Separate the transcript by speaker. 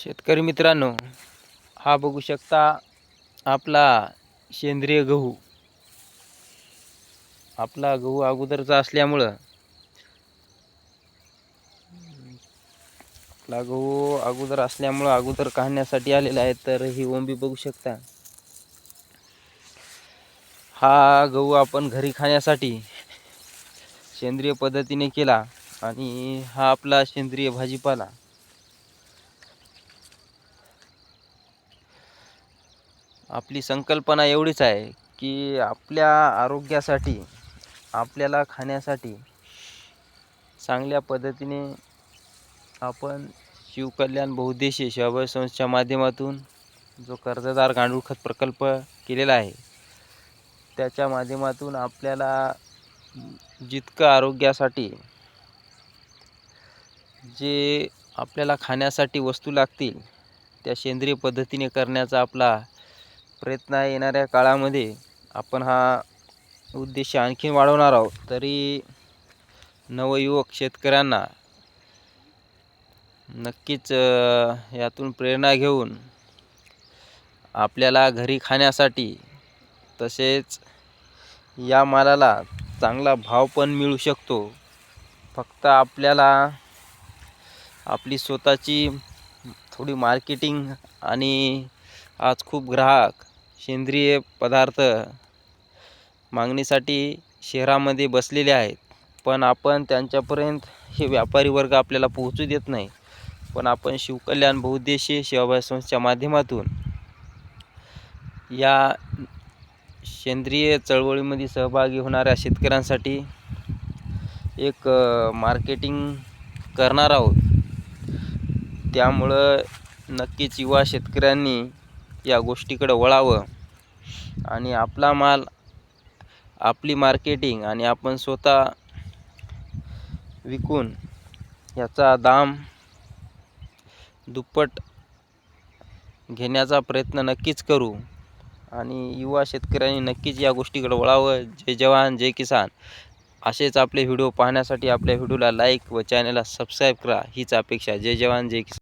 Speaker 1: शेतकरी मित्रांनो हा बघू शकता आपला सेंद्रिय गहू. आपला गहू अगोदरचा असल्यामुळं आपला गहू अगोदर असल्यामुळं अगोदर काढण्यासाठी आलेला आहे तर ही ओंबी बघू शकता. हा गहू आपण घरी खाण्यासाठी सेंद्रिय पद्धतीने केला आणि हा आपला सेंद्रिय भाजीपाला. आपली संकल्पना एवढीच आहे की आपल्या आरोग्यासाठी आपल्याला खाण्यासाठी चांगल्या पद्धतीने आपण शिवकल्याण बहुद्देशीय सेवाभावी संस्थेच्या माध्यमातून जो कर्जदार गांडूळ खत प्रकल्प केलेला आहे त्याच्या माध्यमातून आपल्याला जितकं आरोग्यासाठी जे आपल्याला खाण्यासाठी वस्तू लागतील त्या सेंद्रिय पद्धतीने करण्याचा आपला प्रयत्न येणाऱ्या काळामध्ये आपण हा उद्देश आणखीन वाढवणार आहोत. तरी नवयुवक शेतकऱ्यांना नक्कीच यातून प्रेरणा घेऊन आपल्याला घरी खाण्यासाठी तसेच या मालाला चांगला भाव पण मिळू शकतो. फक्त आपल्याला आपली स्वतःची थोडी मार्केटिंग आणि आज खूप ग्राहक सेंद्रिय पदार्थ मागणीसाठी शहरामध्ये बसलेले आहेत. पण आपण त्यांच्यापर्यंत हे व्यापारी वर्ग आपल्याला पोहोचू देत नाही. पण आपण शिवकल्याण बहुउद्देशीय सेवाभावी संस्थेच्या माध्यमातून या सेंद्रिय चळवळीमध्ये सहभागी होणाऱ्या शेतकऱ्यांसाठी एक मार्केटिंग करणार आहोत. त्यामुळं नक्कीच युवा शेतकऱ्यांनी या गोष्टीकडं वळावं. आणि आपला माल आपली मार्केटिंग आणि आपण स्वतः विकून याचा दाम दुप्पट घेण्याचा प्रयत्न नक्कीच करू. आणि युवा शेतकऱ्यांनी नक्कीच या गोष्टीकडे वळावं. जय जवान जय किसान. असेच आपले व्हिडिओ पाहण्यासाठी आपल्या व्हिडिओला लाईक व चॅनलला सबस्क्राईब करा. हीच अपेक्षा. जय जवान जय किसान.